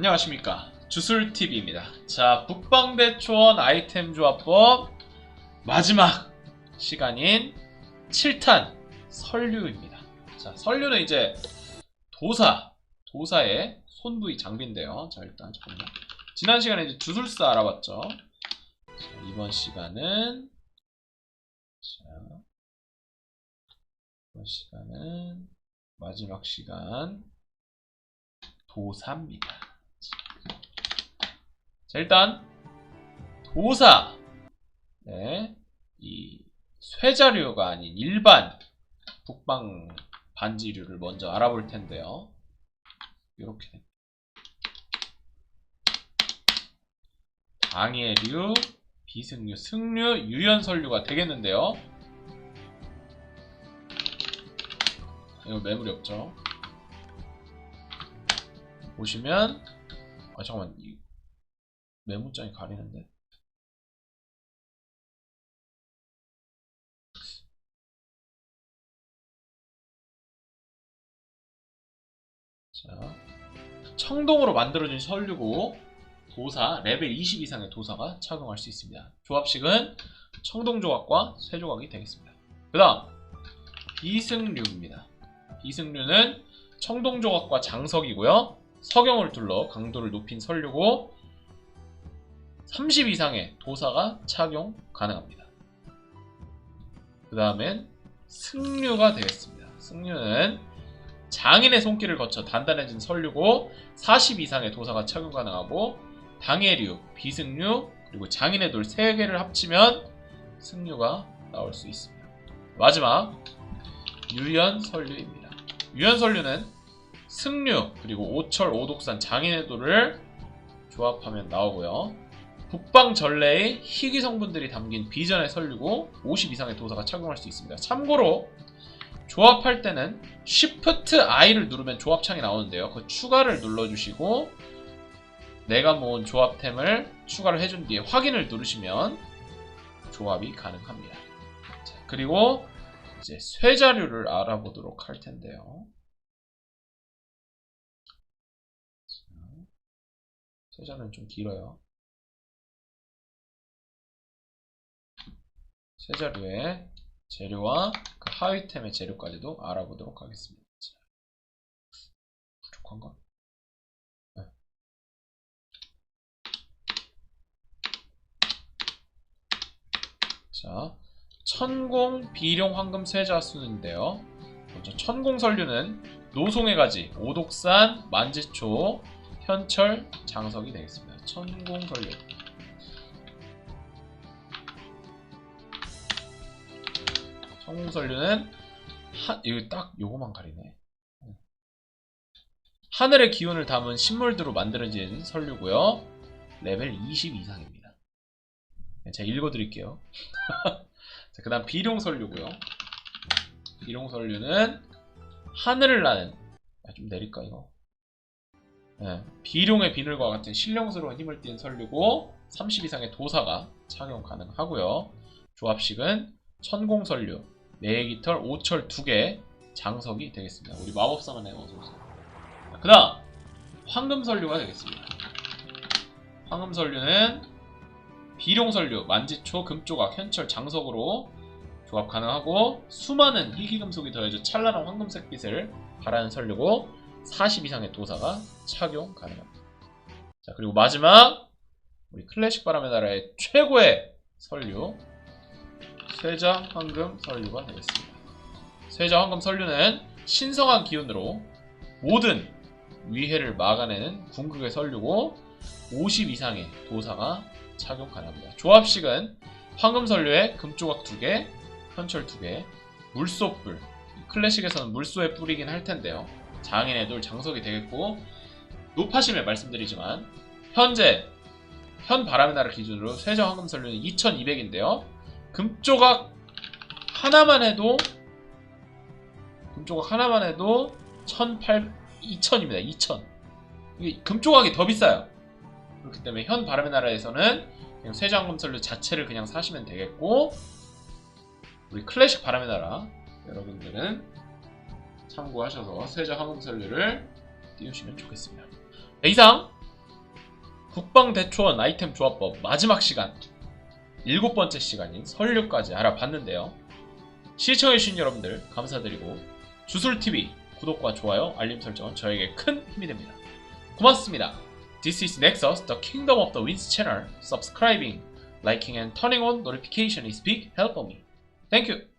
안녕하십니까. 주술TV입니다. 자 북방대초원 아이템 조합법 마지막 시간인 7탄 설류입니다. 자 설류는 이제 도사 도사의 손부위 장비인데요. 자 일단 잠깐만요. 지난 시간에 이제 주술사 알아봤죠? 자, 이번 시간은 자 이번 시간은 마지막 시간 도사입니다. 자, 일단 도사 네, 이 쇠자류가 아닌 일반 북방 반지류를 먼저 알아볼 텐데요. 이렇게 방해류, 비승류, 승류, 유연설류가 되겠는데요. 이거 매물이 없죠. 보시면 아 잠깐만 이 메모장이 가리는데. 자 청동으로 만들어진 설류고 도사 레벨 20 이상의 도사가 착용할 수 있습니다. 조합식은 청동 조각과 쇠 조각이 되겠습니다. 그 다음 비승류입니다. 비승류는 청동 조각과 장석이고요. 석영을 둘러 강도를 높인 설류고 30 이상의 도사가 착용 가능합니다. 그 다음엔 승류가 되겠습니다. 승류는 장인의 손길을 거쳐 단단해진 설류고 40 이상의 도사가 착용 가능하고 방해류, 비승류, 그리고 장인의 돌 3개를 합치면 승류가 나올 수 있습니다. 마지막 유연설류입니다. 유연설류는 승류 그리고 오철 오독산 장인의도를 조합하면 나오고요. 북방 전래의 희귀 성분들이 담긴 비전의 설류고 50 이상의 도사가 착용할 수 있습니다. 참고로 조합할 때는 Shift I를 누르면 조합창이 나오는데요. 그 추가를 눌러주시고 내가 모은 조합템을 추가를 해준 뒤에 확인을 누르시면 조합이 가능합니다. 자, 그리고 이제 쇠자류를 알아보도록 할 텐데요. 세자는 좀 길어요. 세자류의 재료와 그 하위템의 재료까지도 알아보도록 하겠습니다. 부족한가? 네. 자, 천공 비룡 황금 세자수인데요. 먼저 천공 설류는 노송의 가지, 오독산, 만지초, 현철, 장석이 되겠습니다. 천공 설류. 천공 설류는 하, 이거 딱 요거만 가리네. 하늘의 기운을 담은 식물들로 만들어진 설류고요. 레벨 20 이상입니다. 네, 제가 읽어드릴게요. 그 다음 비룡설류고요. 비룡설류는 하늘을 나는 아, 좀 내릴까 이거 네, 비룡의 비늘과 같은 신령스러운 힘을 띤 설류고 30 이상의 도사가 착용 가능하고요. 조합식은 천공설류, 내기털, 오철 2개, 장석이 되겠습니다. 우리 마법사만 해요. 어서오세요. 그 다음 황금설류가 되겠습니다. 황금설류는 비룡설류, 만지초, 금조각, 현철, 장석으로 조합 가능하고 수많은 희귀금속이 더해져 찬란한 황금색 빛을 발하는 설류고 40 이상의 도사가 착용 가능합니다. 자 그리고 마지막 우리 클래식 바람의 나라의 최고의 설류 쇠자 황금 설류가 되겠습니다. 쇠자 황금 설류는 신성한 기운으로 모든 위해를 막아내는 궁극의 설류고 50 이상의 도사가 착용 가능합니다. 조합식은 황금 설류에 금조각 2개, 현철 2개, 물소뿔 클래식에서는 물소에 뿌리긴 할 텐데요. 장인의 돌 장석이 되겠고 높아심에 말씀드리지만 현재 현 바람의 나라 기준으로 쇠저 황금 설류는 2200인데요. 금조각 하나만 해도 금조각 하나만 해도 1800 2000입니다. 2000. 이게 금조각이 더 비싸요. 그렇기 때문에 현 바람의 나라에서는 그냥 쇠저 황금 설류 자체를 그냥 사시면 되겠고 우리 클래식 바람의 나라 여러분들은 참고하셔서 세자 황금설류를 띄우시면 좋겠습니다. 네, 이상 국방대초원 아이템 조합법 마지막 시간 일곱 번째 시간인 설류까지 알아봤는데요. 시청해주신 여러분들 감사드리고 주술TV 구독과 좋아요, 알림 설정은 저에게 큰 힘이 됩니다. 고맙습니다. This is Nexus, the Kingdom of the Winds channel. Subscribing, liking and turning on notification is big help for me. Thank you.